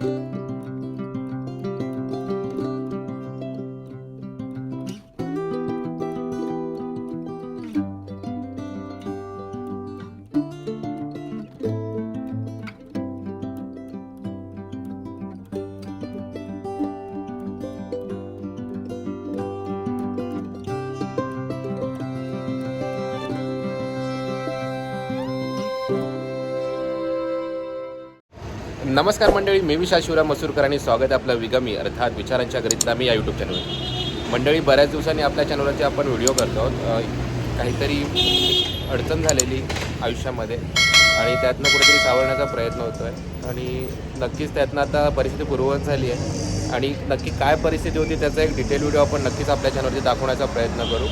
Música नमस्कार मंडळी मी विशा शिवराम मसूरकर आणि स्वागत आहे आपलं विगमी अर्थात विचारांच्या गरीतला मी या यूट्यूब चॅनलवर मंडळी बऱ्याच दिवसांनी आपल्या चॅनलवरती आपण व्हिडिओ करतो आहोत. काहीतरी अडचण झालेली आयुष्यामध्ये आणि त्यातनं कुठेतरी सावरण्याचा प्रयत्न होतो आहे आणि नक्कीच त्यातनं आता परिस्थिती पूर्ववत झाली आहे. आणि नक्की काय परिस्थिती होती त्याचा एक डिटेल व्हिडिओ आपण नक्कीच आपल्या चॅनलवरती दाखवण्याचा प्रयत्न करू.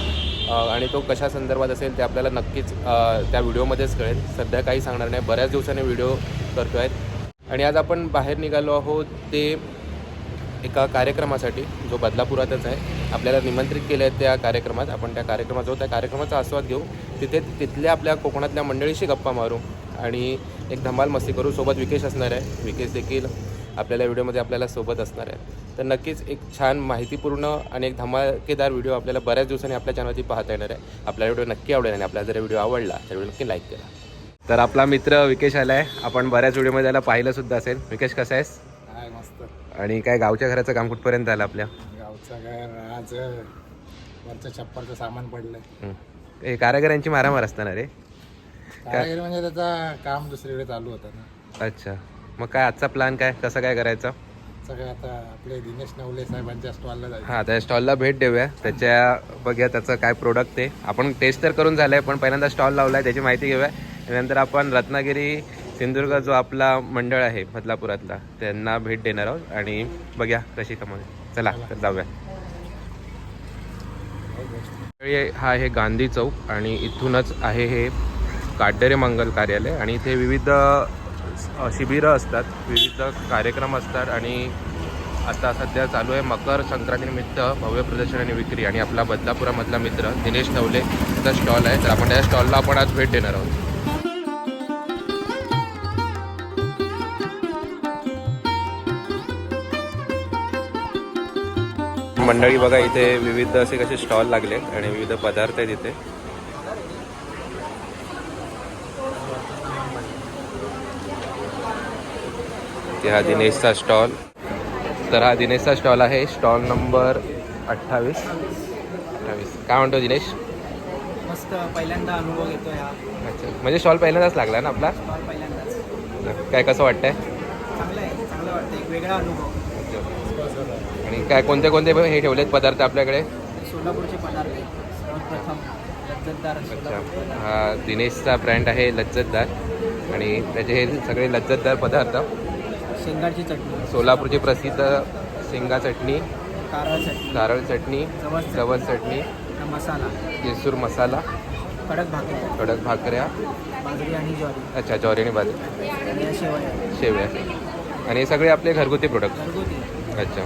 आणि तो कशा संदर्भात असेल ते आपल्याला नक्कीच त्या व्हिडिओमध्येच कळेल. सध्या काही सांगणार नाही. बऱ्याच दिवसांनी व्हिडिओ करतो आहेत आणि आज आपण बाहेर निघालो आहोत ते एका कार्यक्रमासाठी जो बदलापुरातच आहे. आपल्याला निमंत्रित केले आहे त्या कार्यक्रमात. आपण त्या कार्यक्रमात जाऊ. त्या कार्यक्रमाचा आस्वाद घेऊ. तिथे तिथल्या आपल्या कोकणातल्या मंडळीशी गप्पा मारू. आणि एक धमाल मस्ती करू. सोबत विकेश असणार आहे. विकेश देखील आपल्याला व्हिडिओमध्ये आपल्याला सोबत असणार आहे. तर नक्कीच एक छान माहितीपूर्ण आणि एक धमाकेदार व्हिडिओ आपल्याला बऱ्याच दिवसांनी आपल्या चॅनलवरती पाहता येणार आहे. आपल्याला व्हिडिओ नक्की आवडेल आणि आपल्याला जर व्हिडिओ आवडला तर व्हिडिओ नक्की लाईक करा. तर आपला मित्र विकेश आला आहे आपण बऱ्याच व्हिडिओमध्ये त्याला पाहिलं सुद्धा असेल. विकेश कसा आहेस? काय मस्त. आणि काय गावच्या घराचं काम कुठपर्यंत आलं आपल्या? गावचं घर आज वरचं छप्परचं सामान पडलंय. हं. कारागिरांची मारामार असताना रे. कारागिरी म्हणजे त्याचा काम दुसरीकडे चालू होतं ना. अच्छा. मग काय आजचा प्लॅन काय? कसं काय करायचं? सगळं आता आपले दिनेश नवले साहेबांच्या स्टॉलला हां त्या स्टॉलला भेट देऊया. त्याच्या बघूया त्याचं काय प्रोडक्ट आहे आपण टेस्ट तर करून झालं आहे पण पहिल्यांदा स्टॉल लावला आहे त्याची माहिती घेऊया. त्यानंतर आपण रत्नागिरी सिंधुदुर्ग जो आपला मंडळ आहे बदलापुरातला त्यांना भेट देणार आहोत आणि बघूया कशी कमाल चला तर जाऊया. हा आहे गांधी चौक आणि इथूनच आहे हे काटेरे मंगल कार्यालय आणि इथे विविध शिबिरं असतात विविध कार्यक्रम असतात आणि आता सध्या चालू आहे मकर संक्रांतीनिमित्त भव्य प्रदर्शन आणि विक्री आणि आपला बदलापुरामधला मित्र दिनेश नवले त्याचा स्टॉल आहे. तर आपण त्या स्टॉलला आपण आज भेट देणार आहोत. मंडळी बघा इथे विविध असे कसे स्टॉल लागले आणि विविध पदार्थ आहेत इथे. इथे हा दिनेशचा स्टॉल. तर हा दिनेशचा स्टॉल आहे स्टॉल नंबर अठ्ठावीस. अठ्ठावीस. काय म्हणतो दिनेश? मस्त पहिल्यांदा अनुभव घेतोय हा. अच्छा. म्हणजे स्टॉल पहिल्यांदाच लागला ना आपला? काय कसं वाटतंय? चांगलं आहे चांगलं वाटतं एक वेगळा अनुभव. आणि काय कोणते कोणते हे ठेवलेत पदार्थ आपल्याकडे? सोलापूरचे पदार्थ अच्छा. हा दिनेशचा ब्रँड आहे लज्जतदार. आणि त्याचे हे सगळे लज्जतदार पदार्थ. शेंगाची चटणी. सोलापूरची प्रसिद्ध शेंगा चटणी. कारळ चटणी. नारळ चटणी. जवस चटणी, मसाला. जेसूर मसाला. कडक भाकरी. कडक भाकऱ्या. आणि ज्वारी. अच्छा ज्वारी आणि बाजरी. शेवया. शेवया. आणि हे सगळे आपले घरगुती प्रोडक्ट अच्छा.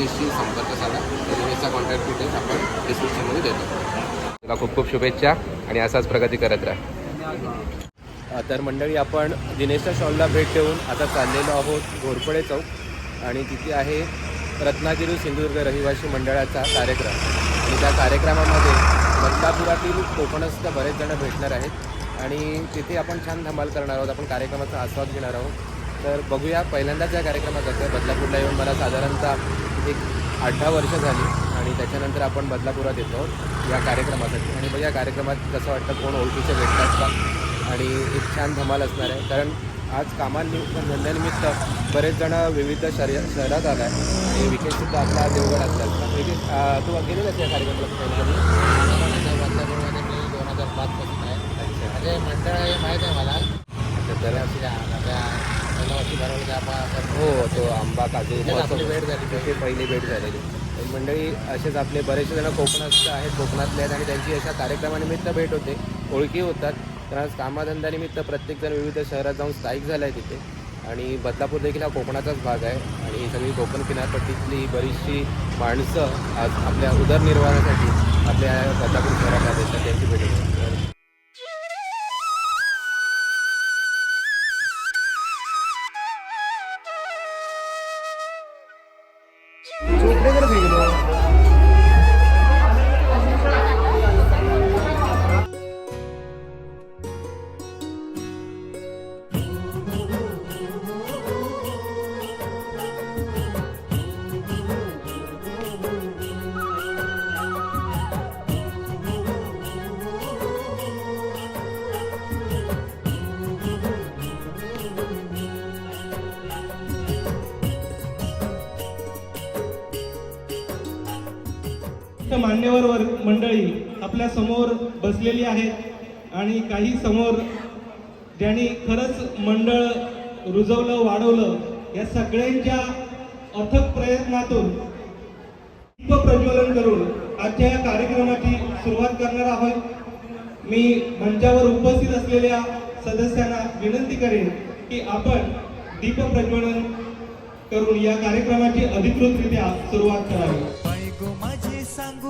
आपण संपर्क साधा. तर कॉन्टॅक्ट डिटेल्स आपण डिस्क्रिप्शनमध्ये देतो. तुला खूप खूप शुभेच्छा आणि असाच प्रगती करत राहा. तर मंडळी आपण दिनेशच्या शॉलला भेट देऊन आता चाललेलो आहोत घोरपडे चौक. आणि तिथे आहे रत्नागिरी सिंधुदुर्ग रहिवासी मंडळाचा कार्यक्रम. आणि त्या कार्यक्रमामध्ये बदलापुरातील कोकणस्थ बरेच जण भेटणार आहेत. आणि तिथे आपण छान धमाल करणार आहोत. आपण कार्यक्रमाचा आस्वाद घेणार आहोत. तर बघूया पहिल्यांदाच या कार्यक्रमात असं बदलापूरला येऊन मला साधारणतः एक आठ दहा वर्ष झाली आणि त्याच्यानंतर आपण बदलापुरात येतो या कार्यक्रमासाठी. आणि बघ या कार्यक्रमात कसं वाटतं कोण ओळखीचे भेटतात का? आणि एक छान धमाल असणार आहे. कारण आज कामानिमित्त धंद्यानिमित्त बरेच जण विविध शहर शहरात आला आहे आणि विकेशसुद्धा आपला देवगड असतात. विकेश अं, तू गेलेलास या कार्यक्रमाला दोन हजार पाचपासून आहे. म्हणजे मंडळ हे माहीत आहे मला. हो तो आंबा काजू भेट झाली. पहिली भेट झालेली. मंडळी असेच आपले बरेचसे जण कोकणात आहेत कोकणातले आहेत आणि त्यांची अशा कार्यक्रमानिमित्त भेट होते. ओळखी होतात. तर आज कामाधंद्यानिमित्त प्रत्येकजण विविध शहरात जाऊन स्थायिक झाला आहे तिथे. आणि बदलापूर देखील हा कोकणाचाच भाग आहे. आणि ही सगळी कोकण किनारपट्टीतली बरीचशी माणसं आज आपल्या उदरनिर्वाहासाठी आपल्या बदलापूर शहरात त्यांची भेट होते. मान्यवर वर मंडळी आपल्यासमोर बसलेली आहेत आणि काही समोर ज्यांनी खरंच मंडळ रुजवलं वाढवलं या सगळ्यांच्या अथक प्रयत्नातून दीप प्रज्वलन करून आजच्या या कार्यक्रमाची सुरुवात करणार आहोत. मी मंचावर उपस्थित असलेल्या सदस्यांना विनंती करेन की आपण दीप प्रज्वलन करून या कार्यक्रमाची अधिकृतरित्या सुरुवात करावी. सांगू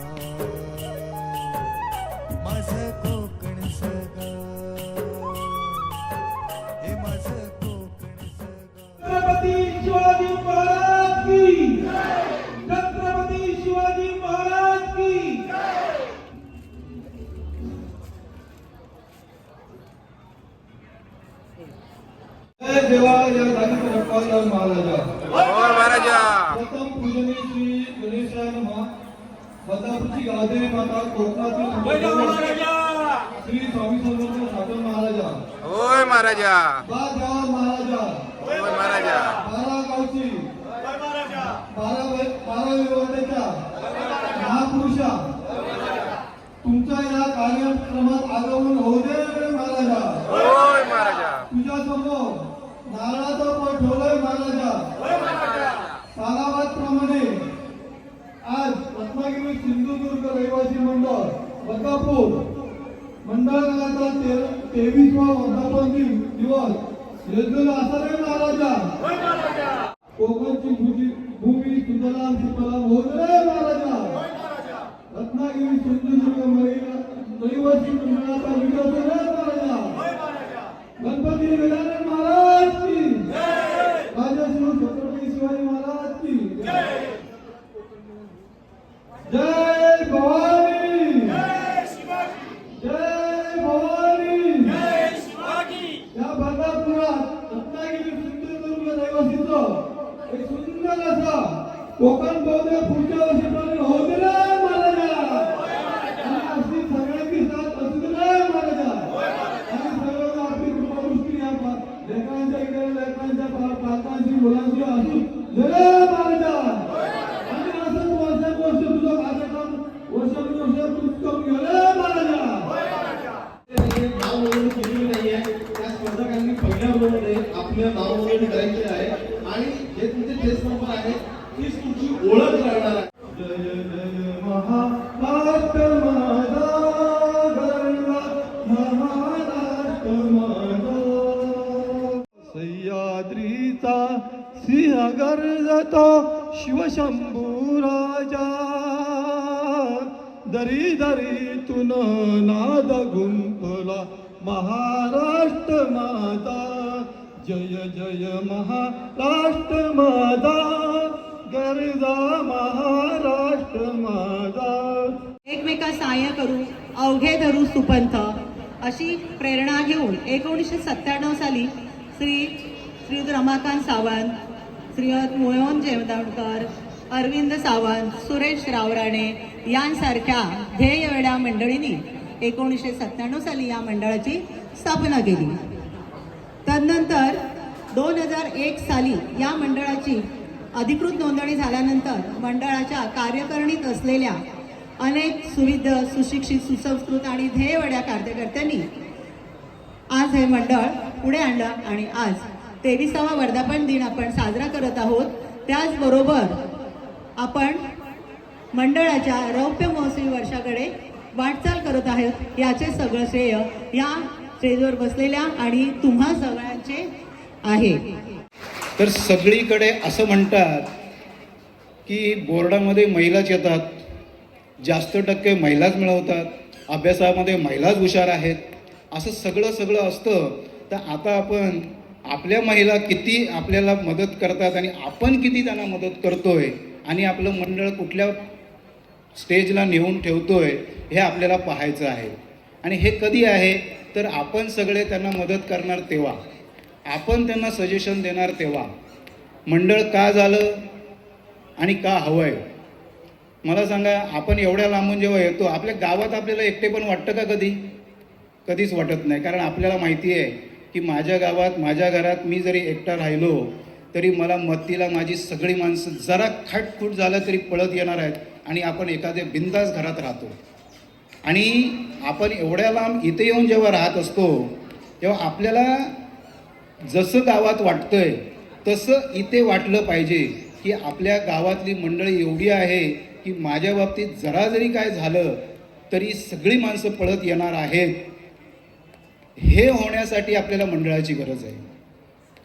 रखवाला महाराजा. महाराजा. प्रथम पूजनीय श्री गणेशाय नमः. बदलापूरची गावदेवी माता कोकणातील श्री स्वामी समर्थ साधन महाराजा. होय महाराजा. बा जवाहर महाराजा. होय महाराजा. बारा गावची. बारा वै- बारा विभागाच्या महापुरुषा तुमच्या या कार्यक्रमात आगमन होऊ दे महाराजा होय महाराजा तुझ्या समोर नारळाचा पण ठेवलाय महाराजा सालाबाद प्रमाणे आज रत्नागिरी सिंधुदुर्ग रहिवासी मंडळ बदलापूर मंडळाचा तेवीसवा वर्धापन दिन दिवस. योजलेला असा महाराजा. कोकणची भूमी भूमी सुजलाम सुफलाम होत रे महाराजा रत्नागिरी सिंधुदुर्ग महिला रहिवासी मंडळाचा विकास रे महाराजा गणपती गजानन महाराज की राजश्री छत्रपती शिवाजी महाराज की जय भवानी जय भवानी या बदलापुरात रत्नागिरी सिंधुदुर्ग रहिवासीचं एक सुंदर असं कोकण बौद्ध पुढच्या वर्षीपर्यंत होऊ दे सह्याद्रीचा सिंह गर्जतो शिवशंभू राजा. दरी दरीतून नाद गुंफला महाराष्ट्र माता. जय जय महाराष्ट्र माता. गर्जा महाराष्ट्र माता. एकमेका सहाय्य करू अवघे धरू सुपंथ. अशी प्रेरणा घेऊन एकोणीसशे सत्त्याण्णव साली श्री श्री रमाकांत सावंत श्रीयुत मोहन जेवदावणकर अरविंद सावंत सुरेश रावराणे यांसारख्या ध्येयवेड्या मंडळींनी एकोणीसशे सत्त्याण्णव साली या मंडळाची स्थापना केली. तदनंतर दोन हजार एक साली या मंडळाची अधिकृत नोंदणी झाल्यानंतर मंडळाच्या कार्यकारिणीत असलेल्या अनेक सुविध सुशिक्षित सुसंस्कृत आणि ध्येयवड्या कार्यकर्त्यांनी आज हे मंडळ पुढे आणलं आणि आज तेविसावा वर्धापन दिन आपण साजरा करत आहोत. त्याचबरोबर आपण मंडळाच्या रौप्य महोत्सवी वर्षाकडे वाटचाल करत आहोत. याचे सगळं श्रेय या स्टेजवर बसलेल्या आणि तुम्हा सगळ्यांचे आहे. तर सगळीकडे असं म्हणतात की बोर्डामध्ये महिलाच येतात. जास्त टक्के महिलाच मिळवतात. अभ्यासामध्ये महिलाच हुशार आहेत. असं सगळं सगळं असतं. तर आता आपण आपल्या महिला किती आपल्याला मदत करतात आणि आपण किती त्यांना मदत करतोय आणि आपलं मंडळ कुठल्या स्टेजला नेऊन ठेवतोय हे आपल्याला पाहायचं आहे. आणि हे कधी आहे? तर आपण सगळे त्यांना मदत करणार तेव्हा. आपण त्यांना सजेशन देणार तेव्हा. मंडळ का झालं आणि का हवं आहे मला सांगा आपण एवढ्या लांबून जेव्हा येतो आपल्या गावात आपल्याला एकटे पण वाटतं का कधी? कधीच वाटत नाही कारण आपल्याला माहिती आहे. की माझ्या गावात माझ्या घरात मी जरी एकटा राहिलो तरी मला मत्तीला माझी सगळी माणसं जरा खटखूट झालं तरी पळत येणार आहेत आणि आपण एखाद्या बिंदास घरात राहतो. आणि आपण एवढ्या लांब इथे येऊन जेव्हा राहत असतो तेव्हा आपल्याला जसं गावात वाटतंय तसं इथे वाटलं पाहिजे की आपल्या गावातली मंडळी एवढी आहे की माझ्या बाबतीत जरा जरी काय झालं तरी सगळी माणसं पळत येणार आहेत. हे होण्यासाठी आपल्याला मंडळाची गरज आहे.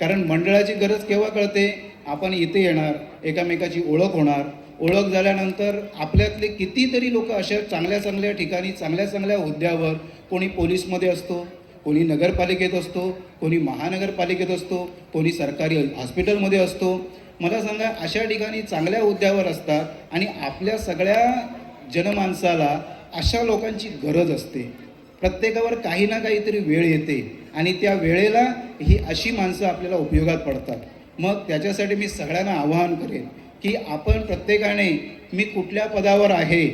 कारण मंडळाची गरज केव्हा कळते? आपण इथे येणार एकामेकाची ओळख होणार. ओळख झाल्यानंतर आपल्यातले कितीतरी लोक अशा चांगल्या चांगल्या ठिकाणी चांगल्या चांगल्या हुद्द्यावर कोणी पोलीसमध्ये असतो कोणी नगरपालिकेत असतो कोणी महानगरपालिकेत असतो कोणी सरकारी हॉस्पिटलमध्ये असतो. मला सांगा अशा ठिकाणी चांगल्या हुद्द्यावर असतात आणि आपल्या सगळ्या जनमानसाला अशा लोकांची गरज असते. प्रत्येकावर काही ना काहीतरी वेळ येते आणि त्या वेळेला ही अशी माणसं आपल्याला उपयोगात पडतात. मग त्याच्यासाठी मी सगळ्यांना आवाहन करेन की आपण प्रत्येकाने मी कुठल्या पदावर आहे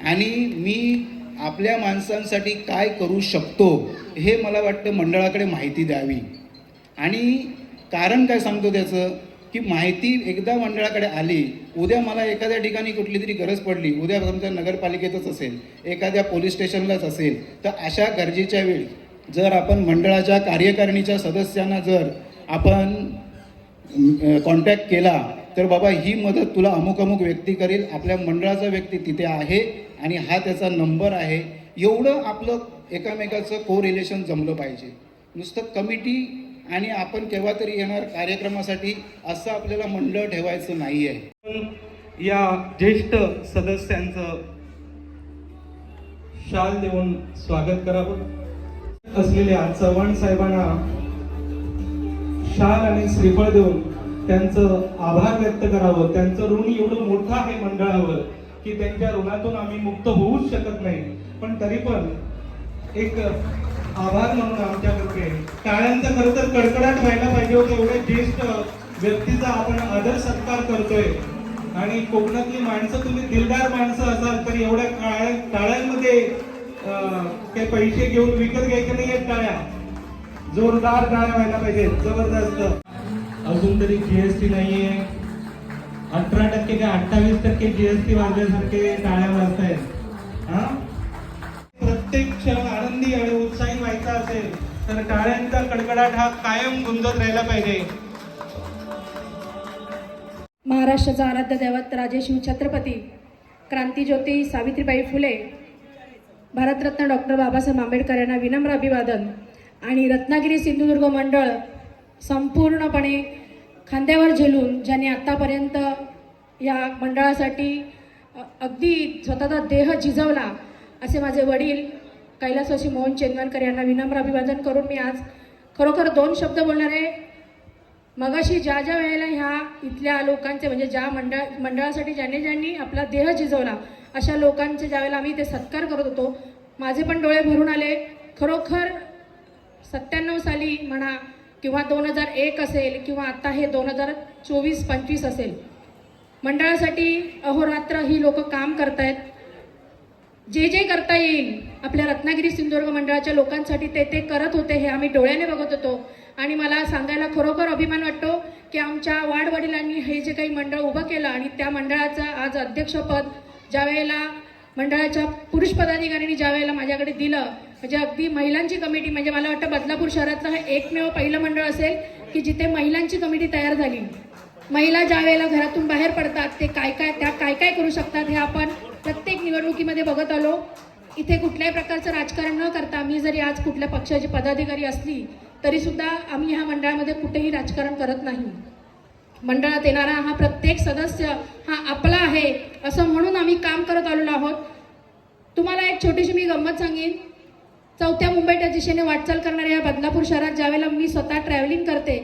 आणि मी आपल्या माणसांसाठी काय करू शकतो हे मला वाटतं मंडळाकडे माहिती द्यावी. आणि कारण काय सांगतो त्याचं? की माहिती एकदा मंडळाकडे आली उद्या मला एखाद्या ठिकाणी कुठली तरी गरज पडली उद्या समजा नगरपालिकेतच असेल एखाद्या पोलीस स्टेशनलाच असेल तर अशा गरजेच्या वेळी जर आपण मंडळाच्या कार्यकारिणीच्या सदस्यांना जर आपण कॉन्टॅक्ट केला तर बाबा ही मदत तुला अमुक अमुक व्यक्ती करेल आपल्या मंडळाचा व्यक्ती तिथे आहे आणि हा त्याचा नंबर आहे. एवढं आपलं एकामेकाचं को रिलेशन जमलं पाहिजे. नुसतं कमिटी आणि आपण केव्हा तरी येणार कार्यक्रमासाठी असं आपल्याला मंडळ ठेवायचं नाही आहे या ज्येष्ठ सदस्यांचं शाल देऊन स्वागत करावं असलेल्या चव्हाण साहेबांना शाल आणि श्रीफळ देऊन त्यांचं आभार व्यक्त करावं. त्यांचं ऋण एवढं मोठं आहे मंडळावर की त्यांच्या ऋणातून आम्ही मुक्त होऊच शकत नाही. पण तरी पण एक आभार म्हणून आमच्यातर्फे. टाळ्यांचा खरं तर कडकडाट व्हायला पाहिजे होतं एवढ्या ज्येष्ठ व्यक्तीचा आपण आदर सत्कार करतोय. आणि कोकणातली माणसं तुम्ही दिलदार माणसं असाल तर एवढ्या काळ्या टाळ्यांमध्ये ते काही पैसे घेऊन विकत घ्यायचे नाही आहेत टाळ्या. जोरदार टाळ्या व्हायला पाहिजे जबरदस्त. अजून तरी जीएसटी नाहीये. अठरा टक्के का अठ्ठावीस टक्के जीएसटी वाजल्यासारखे टाळ्या वाजतायत. हा? प्रत्येक क्षण आनंदी आणि उत्साही व्हायचा असेल तर टाळ्यांचा कडकडाट हा कायम गुंजत राहिला पाहिजे. महाराष्ट्राचा आराध्य दैवत राजेशिव छत्रपती क्रांतीज्योती सावित्रीबाई फुले भारतरत्न डॉक्टर बाबासाहेब आंबेडकर यांना विनम्र अभिवादन आणि रत्नागिरी सिंधुदुर्ग मंडळ संपूर्णपणे खांद्यावर झेलून ज्यांनी आत्तापर्यंत या मंडळासाठी अगदी स्वतःचा देह झिजवला असे माझे वडील कैलासवासी मोहन चेंदवरकर यांना विनम्र अभिवादन करून मी आज खरोखर दोन शब्द बोलणार आहे. मगाशी ज्या ज्या वेळेला ह्या इथल्या लोकांचे म्हणजे ज्या मंडळ मंडळासाठी ज्यांनी ज्यांनी आपला देह झिजवला अशा लोकांचे ज्यावेळेला आम्ही ते सत्कार करत होतो माझे पण डोळे भरून आले. खरोखर सत्त्याण्णव साली म्हणा किंवा दोन हजार एक असेल किंवा आता हे दोन हजार चोवीस पंचवीस असेल मंडळासाठी अहोरात्र ही लोक काम करतायत. जे जे करता येईल आपल्या रत्नागिरी सिंधुदुर्ग मंडळाच्या लोकांसाठी ते ते करत होते हे आम्ही डोळ्याने बघत होतो. आणि मला सांगायला खरोखर अभिमान वाटतो की आमच्या वाडवडिलांनी हे जे काही मंडळ उभं केलं आणि त्या मंडळाचं आज अध्यक्षपद ज्या वेळेला मंडळाच्या पुरुष पदाधिकाऱ्यांनी ज्या वेळेला माझ्याकडे दिलं म्हणजे अगदी महिलांची कमिटी म्हणजे मला वाटतं बदलापूर शहरातलं हे एकमेव पहिलं मंडळ असेल की जिथे महिलांची कमिटी तयार झाली. महिला ज्या वेळेला घरातून बाहेर पडतात ते काय काय त्या काय काय करू शकतात हे आपण प्रत्येक निवडणुकीमध्ये बघत आलो इथे कुठल्याही प्रकारचं राजकारण न करता मी जरी आज कुठल्या पक्षाची पदाधिकारी असली तरी सुद्धा आम्ही ह्या मंडळामध्ये कुठेही राजकारण करत नाही. मंडळात येणारा हा प्रत्येक सदस्य हा आपला आहे असं म्हणून आम्ही काम करत आलेलो आहोत. तुम्हाला एक छोटीशी मी गंमत सांगेन. चौथ्या मुंबईच्या दिशेने वाटचाल करणाऱ्या या बदलापूर शहरात ज्यावेळेला मी स्वतः ट्रॅव्हलिंग करते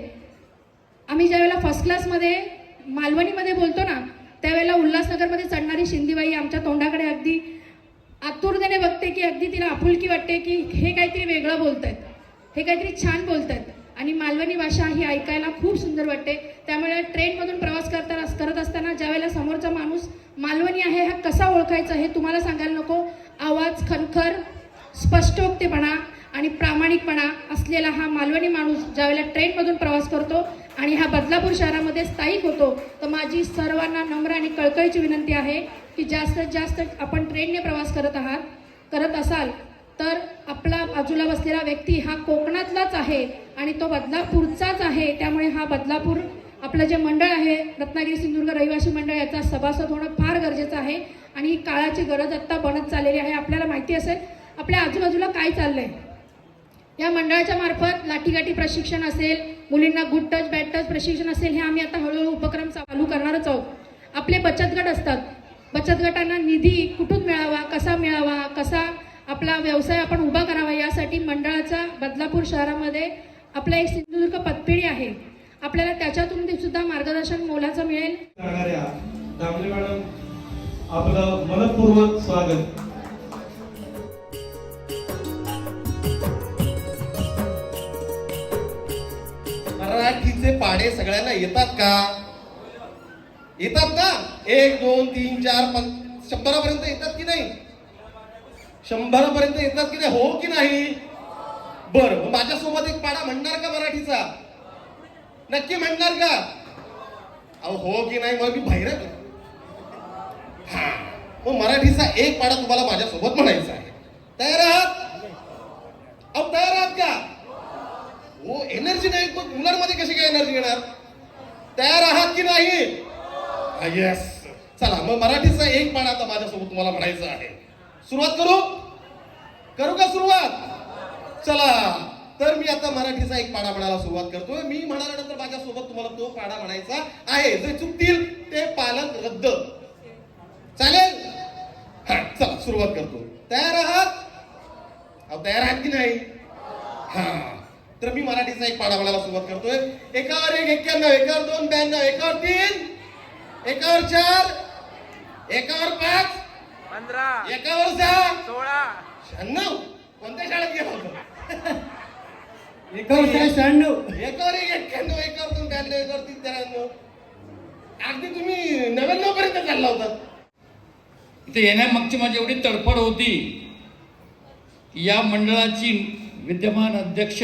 आम्ही ज्यावेळेला फर्स्ट क्लासमध्ये मालवणीमध्ये बोलतो ना त्यावेळेला उल्हासनगरमध्ये चढणारी शिंदीबाई आमच्या तोंडाकडे अगदी आतुरतेने बघते की अगदी तिला आपुलकी वाटते की हे काहीतरी वेगळं बोलत आहेत हे काहीतरी छान बोलत आहेत आणि मालवणी भाषा ही ऐकायला खूप सुंदर वाटते. त्यामुळे ट्रेनमधून प्रवास करताना करत असताना ज्यावेळेला समोरचा माणूस मालवणी आहे हा कसा ओळखायचा हे तुम्हाला सांगायला नको. आवाज खनखर स्पष्टोक्तेपणा आणि प्रामाणिकपणा असलेला हा मालवणी माणूस ज्यावेळेला ट्रेनमधून प्रवास करतो आणि हा बदलापूर शहरामध्ये स्थायिक होतो तर माझी सर्वांना नम्र आणि कळकळीची विनंती आहे की जास्तीत जास्त आपण ट्रेनने प्रवास करत आहात करत असाल तर आपला बाजूला बसलेला व्यक्ती हा कोकणातलाच आहे आणि तो बदलापूरचाच आहे. त्यामुळे हा बदलापूर आपलं जे मंडळ आहे रत्नागिरी सिंधुदुर्ग रहिवासी मंडळ याचा सभासद होणं फार गरजेचं आहे आणि ही काळाची गरज आत्ता बनत चाललेली आहे. आपल्याला माहिती असेल आपल्या आजूबाजूला काय चाललंय? या मंडळाच्या मार्फत लाठीगाठी प्रशिक्षण असेल मुलींना गुड टच बॅड टच प्रशिक्षण असेल हे आम्ही आता हळूहळू उपक्रम चालू करणारच आहोत. आपले बचत गट असतात. बचत गटांना निधी कुठून मिळावा कसा मिळावा कसा आपला व्यवसाय आपण उभा करावा यासाठी मंडळाचा बदलापूर शहरामध्ये आपला एक सिंधुदुर्ग पतपिढी आहे. आपल्याला त्याच्यातून ते सुद्धा मार्गदर्शन मोलाचं मिळेल. आपलं मनपूर्वक स्वागत. मराठीचे पाडे सगळ्यांना येतात का? येतात ना? एक दोन तीन चार पाच शंभरापर्यंत येतात की नाही? शंभरापर्यंत येतात की नाही? हो की नाही? बर माझ्यासोबत एक पाडा म्हणणार का मराठीचा? नक्की म्हणणार का? अहो हो की नाही? मग मी बाहेर हा. मग मराठीचा एक पाडा तुम्हाला माझ्यासोबत म्हणायचा आहे. तयार आहात अहो तयार आहात का हो एनर्जी मग मुलांमध्ये कशी काय एनर्जी येणार? तयार आहात की नाही? येस चला मग मराठीचा एक पाडा आता माझ्यासोबत तुम्हाला म्हणायचं आहे. सुरुवात करू? करू का सुरुवात? चला तर मी आता मराठीचा एक पाडा म्हणायला सुरुवात करतोय. मी म्हणाल्यानंतर माझ्यासोबत तुम्हाला तो पाडा म्हणायचा आहे. जे चुकतील ते पालक रद्द. चालेल? चला सुरुवात करतो. तयार आहात? तयार आहात की नाही? हा. तर मी मराठीचा एक पाडा म्हणायला सुरुवात करतोय एकावर एक एक्क्याण्णव एकावर दोन ब्याण्णव एकावर तीन एकावर चार एकावर पाच पंधरा एकावर सहा सोळा शहाण्णव कोणत्या शाळेत गेला होता एकावर शहाण्णव एकावर एक एक्क्याण्णव एकावर दोन ब्याण्णव एकावर तीन त्र्याण्णव अगदी तुम्ही नव्याण्णव पर्यंत चालला होता इथे येण्यामागची माझी एवढी तडफड होती की या मंडळाची विद्यमान अध्यक्ष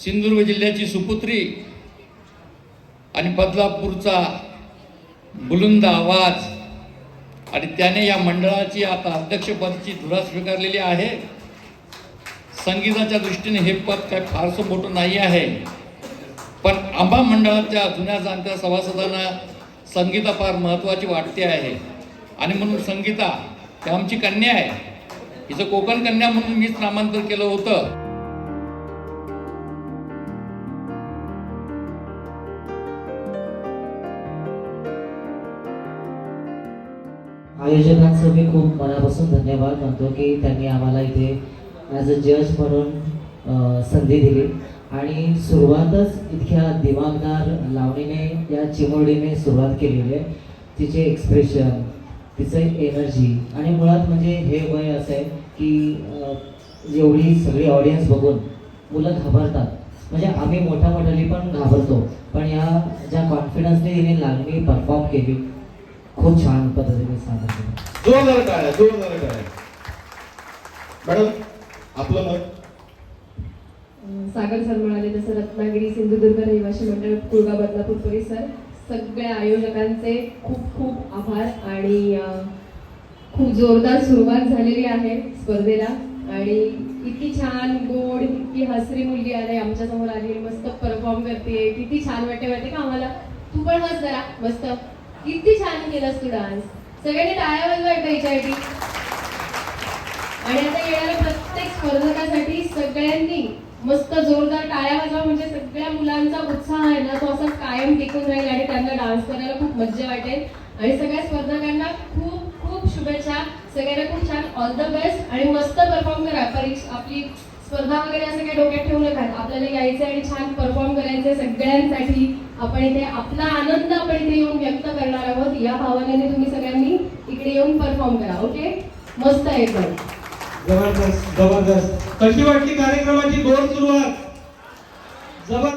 सिंधुदुर्ग जिल्ह्याची सुपुत्री आणि बदलापूरचा बुलुंद आवाज. आणि त्याने या मंडळाची आता अध्यक्षपदाची धुरा स्वीकारलेली आहे. संगीताच्या दृष्टीने हे पद काय फारसं मोठं नाही आहे. पण आंबा मंडळाच्या जुन्या जाणत्या सभासदांना संगीता फार महत्त्वाची वाटते आहे. आणि म्हणून संगीता ही आमची कन्या आहे. हिचं कोकण कन्या म्हणून मीच नामांतर केलं होतं. आयोजकांचं मी खूप मनापासून धन्यवाद म्हणतो की त्यांनी आम्हाला इथे ॲज अ जज म्हणून संधी दिली. आणि सुरुवातच इतक्या दिमागदार लावणीने या चिमुरडीने सुरुवात केलेली आहे. तिचे एक्सप्रेशन तिचं एनर्जी आणि मुळात म्हणजे हे वय असं आहे की एवढी सगळी ऑडियन्स बघून मुलं घाबरतात. म्हणजे आम्ही मोठ्या मोठ्याली पण घाबरतो. पण या ज्या कॉन्फिडन्सने तिने लागणी परफॉर्म केली खूप छान पद्धतीने सादर केलं. जोरदार टाळ्या जोरदार टाळ्या मॅडम आपलं मत? सागर सर म्हणाले जसं रत्नागिरी सिंधुदुर्ग रहिवासी मंडळ कुळगा बदलापूर परिसर. सगळ्या आयोजकांचे खूप खूप आभार आणि खूप जोरदार सुरुवात झालेली आहे स्पर्धेला. आणि इतकी छान गोड इतकी हसरी मुलगी आहे आमच्यासमोर आली मस्त परफॉर्म करते किती छान वाटते माहिती का आम्हाला? तू पण हस जरा मस्त. किती छान केलास तू डान्स. सगळ्यांनी टाळ्या वाजवा एकदा आणि आता येणाऱ्या प्रत्येक स्पर्धकासाठी सगळ्यांनी मस्त जोरदार टाळ्या वाजवा म्हणजे सगळ्या मुलांचा उत्साह आहे ना तो असा कायम टिकून राहील आणि त्यांना डान्स करायला खूप मज्जा वाटेल. आणि सगळ्या स्पर्धकांना खूप खूप शुभेच्छा. सगळ्यांना खूप छान ऑल द बेस्ट आणि मस्त परफॉर्म करा. परीक्षा आपली स्पर्धा वगैरे असं काही डोक्यात ठेवू नका. आपल्याला यायचं आणि छान परफॉर्म करायचं सगळ्यांसाठी. आपण इथे आपला आनंद आपण इथे येऊन या भावनेने तुम्ही सगळ्यांनी इकडे येऊन परफॉर्म करा ओके मस्त आहे एकदम जबरदस्त जबरदस्त. कशी वाटली कार्यक्रमाची गोड सुरुवात? जबर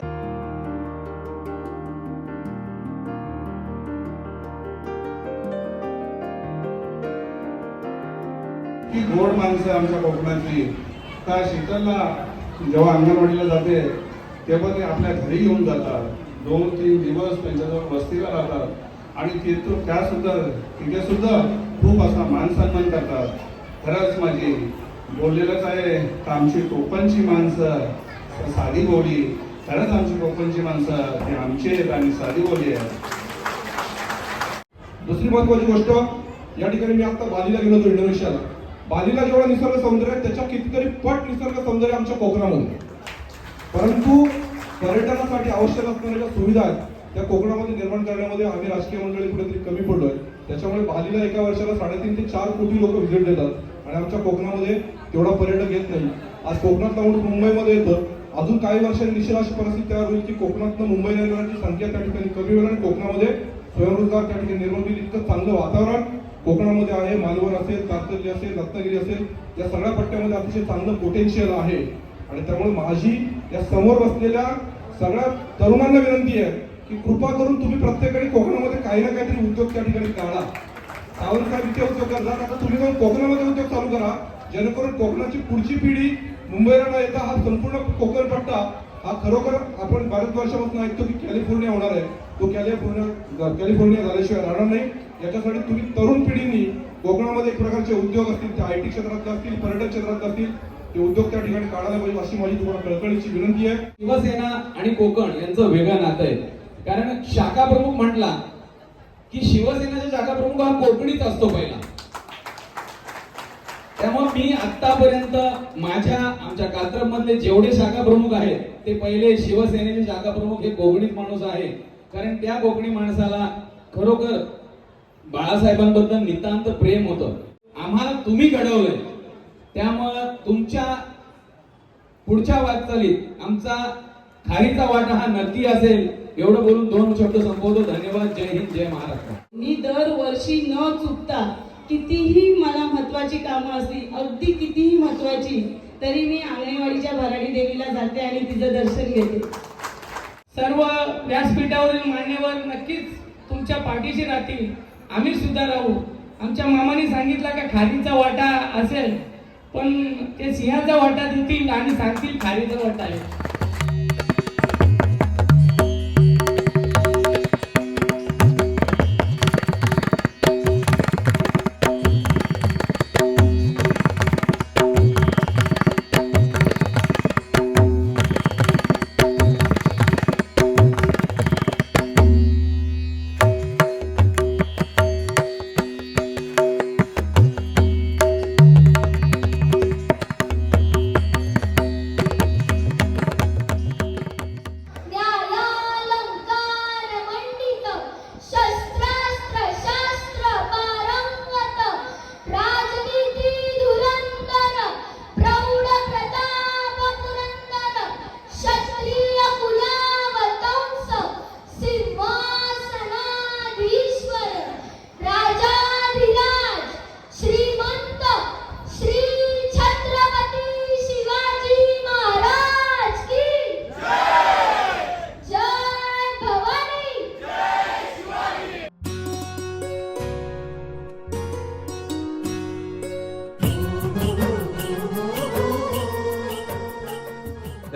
की गोड माणसं आमच्या कोकणातली का शीतलला जेव्हा अंगणवाडीला जाते तेव्हा ते आपल्या घरी येऊन जातात. दोन तीन दिवस त्यांच्याजवळ वस्तीला राहतात. आणि तिथून त्या सुद्धा तिथे सुद्धा खूप असा मान सन्मान करतात. खरंच माझी बोललेलंच आहे तर आमची कोकणची माणसं साधी बोली. खरंच आमची कोकणची माणसं हे आमची आहेत आणि साधी बोली आहे दुसरी महत्वाची गोष्ट या ठिकाणी मी आता बालीला गेलो होतो इंडोनेशियाला बालीला जेवढा निसर्ग सौंदर्य आहे त्याच्या कितीतरी पट निसर्ग सौंदर्य आमच्या कोकणामध्ये. परंतु पर्यटनासाठी आवश्यक असणाऱ्या ज्या सुविधा आहेत त्या कोकणामध्ये निर्माण करण्यामध्ये आम्ही राजकीय मंडळी कुठेतरी कमी पडलोय. त्याच्यामुळे बालीला एका वर्षाला साडेतीन ते चार कोटी लोक व्हिजिट देतात. आणि आमच्या कोकणामध्ये तेवढा पर्यटक येत नाही. आज कोकणातला म्हणून मुंबईमध्ये येतं. अजून काही वर्षांनी निश्चित अशी परिस्थिती तयार होईल की कोकणातनं मुंबई येणाऱ्यांची संख्या त्या ठिकाणी कमी होईल आणि कोकणामध्ये स्वयंरोजगार त्या ठिकाणी निर्माण होईल. इतकं चांगलं वातावरण कोकणामध्ये आहे. मालवण असेल तातली असेल रत्नागिरी असेल या सगळ्या पट्ट्यामध्ये अतिशय चांगलं पोटेन्शियल आहे. आणि त्यामुळे माझी या समोर बसलेल्या सगळ्या तरुणांना विनंती आहे की कृपा करून तुम्ही प्रत्येकाने कोकणामध्ये काही ना काहीतरी उद्योग त्या ठिकाणी काढा. सावंतसाहेब इथे उद्योग करतात आता तुम्ही जाऊन कोकणामध्ये उद्योग चालू करा. जेणेकरून कोकणाची पुढची पिढी मुंबईला न येता हा संपूर्ण कोकण पट्टा हा खरोखर आपण भारतवर्षापासून वर्षापासून ऐकतो की कॅलिफोर्निया होणार आहे. तो कॅलिफोर्निया कॅलिफोर्निया झाल्याशिवाय राहणार नाही. याच्यासाठी तुम्ही तरुण पिढींनी कोकणामध्ये एक प्रकारचे उद्योग असतील ते आय टी क्षेत्रात असतील पर्यटन क्षेत्रात असतील ते उद्योग त्या ठिकाणी काढायला पाहिजे अशी माझी तुम्हाला कळकळीची विनंती आहे. शिवसेना आणि कोकण यांचं वेगळं नातं आहे. कारण शाखा प्रमुख म्हटला की शिवसेनेचा शाखा प्रमुख हा कोकणीत असतो पहिला. त्यामुळे मी आतापर्यंत माझ्या आमच्या कात्रम मधले जेवढे शाखा प्रमुख आहेत ते पहिले शिवसेनेचे शाखा प्रमुख हे कोकणीत माणूस आहे कारण त्या कोकणी माणसाला खरोखर बाळासाहेबांबद्दल नितांत प्रेम होतं. आम्हाला तुम्ही घडवलंय. त्यामुळं तुमच्या पुढच्या वाटचालीत आमचा खारीचा वाटा हा नक्की असेल. एवढं बोलून दोन शब्द संपवतो. धन्यवाद. जय हिंद जय महाराष्ट्र. मी दरवर्षी न चुकता कितीही मला महत्वाची कामं असली अगदी कितीही महत्वाची तरी मी आंगणेवाडीच्या भराडी देवीला जाते आणि तिचं दर्शन घेते. सर्व व्यासपीठावरील मान्यवर नक्कीच तुमच्या पाठीशी राहतील. आम्ही सुद्धा राहू. आमच्या मामाने सांगितलं का खारीचा वाटा असेल पण ते सिंहाचा वाटा देतील आणि सांगतील खारीचा वाटा आहे.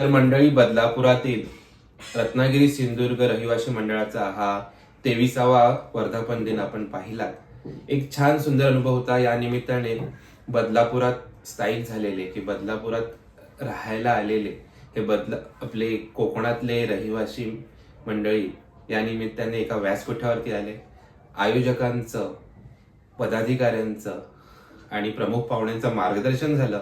तर मंडळी बदलापुरातील रत्नागिरी सिंधुदुर्ग रहिवासी मंडळाचा हा तेविसावा वर्धापन दिन आपण पाहिलात. एक छान सुंदर अनुभव होता. या निमित्ताने बदलापुरात स्थायिक झालेले की बदलापुरात राहायला आलेले हे बदला आपले कोकणातले रहिवासी मंडळी या निमित्ताने एका व्यासपीठावरती आले. आयोजकांचं पदाधिकाऱ्यांचं आणि प्रमुख पाहुण्यांचं मार्गदर्शन झालं.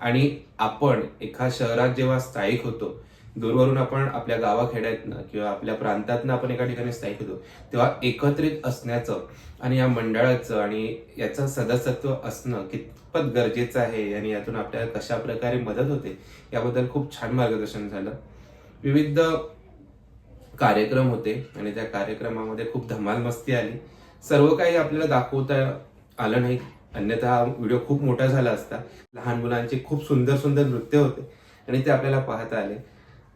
आणि आपण एका शहरात जेव्हा स्थायिक होतो दूरवरून आपण आपल्या गावाखेड्यातनं किंवा आपल्या प्रांतातनं आपण एका ठिकाणी स्थायिक होतो तेव्हा एकत्रित असण्याचं आणि या मंडळाचं आणि याचं सदस्यत्व असणं कितपत गरजेचं आहे आणि यातून आपल्याला कशा प्रकारे मदत होते याबद्दल खूप छान मार्गदर्शन झालं. विविध कार्यक्रम होते आणि त्या कार्यक्रमामध्ये खूप धमाल मस्ती आली. सर्व काही आपल्याला दाखवता आलं नाही. अन्यथा हा व्हिडिओ खूप मोठा झाला असता. लहान मुलांचे खूप सुंदर सुंदर नृत्य होते. आणि ते आपल्याला पाहता आले.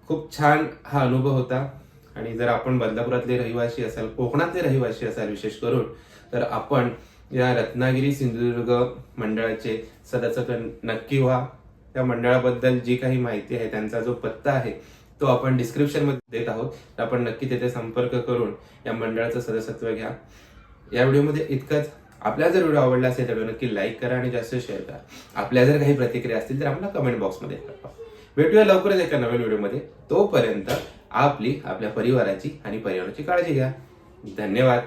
खूप छान हा अनुभव होता. आणि जर आपण बदलापुरातले रहिवासी असाल कोकणातले रहिवासी असाल विशेष करून तर आपण या रत्नागिरी सिंधुदुर्ग मंडळाचे सदस्य नक्की व्हा. त्या मंडळाबद्दल जी काही माहिती आहे त्यांचा जो पत्ता आहे तो आपण डिस्क्रिप्शनमध्ये देत आहोत. तर आपण नक्की तिथे संपर्क करून या मंडळाचं सदस्यत्व घ्या. या व्हिडिओमध्ये इतकंच. आपल्याला जर व्हिडिओ आवडला असेल तर व्हिडिओ नक्की लाईक करा आणि जास्त शेअर करा. आपल्या जर काही प्रतिक्रिया असतील तर आम्हाला कमेंट बॉक्समध्ये कळवा. भेटूया लवकरच एका नवीन व्हिडिओमध्ये तोपर्यंत आपली आपल्या परिवाराची आणि पर्यावरणाची काळजी घ्या. धन्यवाद.